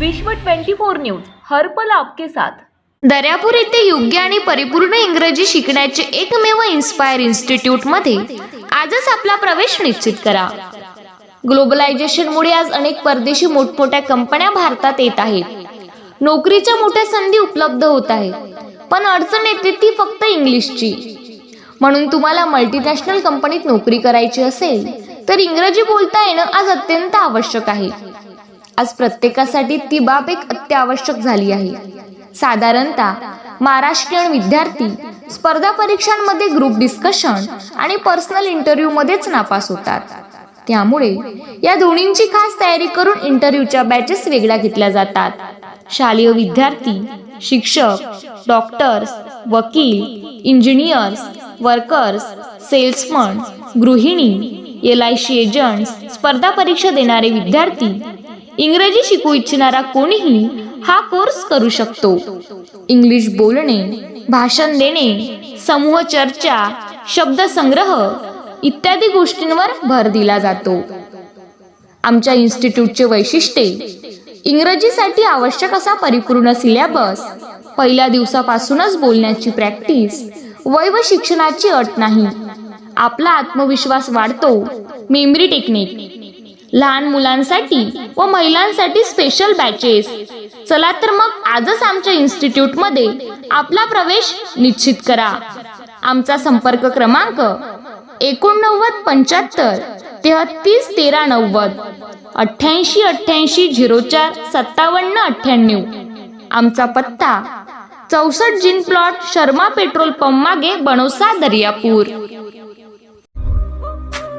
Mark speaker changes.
Speaker 1: विश्व 24 न्यूज हर्पल आपके साथ.
Speaker 2: दर्यापूर येथे योग्य आणि परिपूर्ण इंग्रजी शिकण्याचे एकमेव इन्स्पायर इन्स्टिट्यूटमध्ये आजच आपला प्रवेश निश्चित करा. ग्लोबलायझेशनमुळे आज अनेक परदेशी मोठमोठ्या कंपन्या भारतात येत आहेत. नोकरीच्या मोठ्या संधी उपलब्ध होत आहेत पण अडचण येते ती फक्त इंग्लिशची. म्हणून तुम्हाला मल्टीनॅशनल कंपनीत नोकरी करायची असेल तर इंग्रजी बोलता येणं आज अत्यंत आवश्यक आहे. आज प्रत्येकासाठी ती बाब एक अत्यावश्यक झाली आहे. साधारणतः महाराष्ट्रीयन विद्यार्थी स्पर्धा परीक्षांमध्ये ग्रुप डिस्कशन आणि पर्सनल इंटरव्ह्यू मध्येच नापास होतात. त्यामुळे या दोन्हींची खास तयारी करून इंटरव्ह्यूच्या बॅचेस वेगळ्या घेतल्या जातात. शालेय विद्यार्थी शिक्षक डॉक्टर्स वकील इंजिनियर्स वर्कर्स सेल्समन गृहिणी एल आय सी एजंट्स स्पर्धा परीक्षा देणारे विद्यार्थी इंग्रजी शिकू इच्छिणारा कोणीही हा कोर्स करू शकतो. इंग्लिश बोलणे भाषण देणे समूह चर्चा शब्दसंग्रह इत्यादी गोष्टींवर भर दिला जातो. आमच्या इन्स्टिट्यूटचे वैशिष्ट्ये इंग्रजीसाठी आवश्यक असा परिपूर्ण सिलेबस पहिल्या दिवसापासूनच बोलण्याची प्रॅक्टिस वय व शिक्षणाची अट नाही. आपला आत्मविश्वास वाढतो. मेमरी टेक्निक लहान मुलांसाठी व महिलांसाठी स्पेशल बॅचेस चला तर मग आजच आमच्या इन्स्टिट्यूटमध्ये आपला प्रवेश निश्चित करा. आमचा संपर्क क्रमांक एकोणनव्वद पंच्याहत्तर तेहतीस तेरा नव्वद अठ्ठ्याऐंशी अठ्ठ्याऐंशी झिरो चार सत्तावन्न अठ्ठ्याण्णव. आमचा पत्ता चौसष्ट जिन प्लॉट शर्मा पेट्रोल पंप मागे बनोसा दर्यापूर.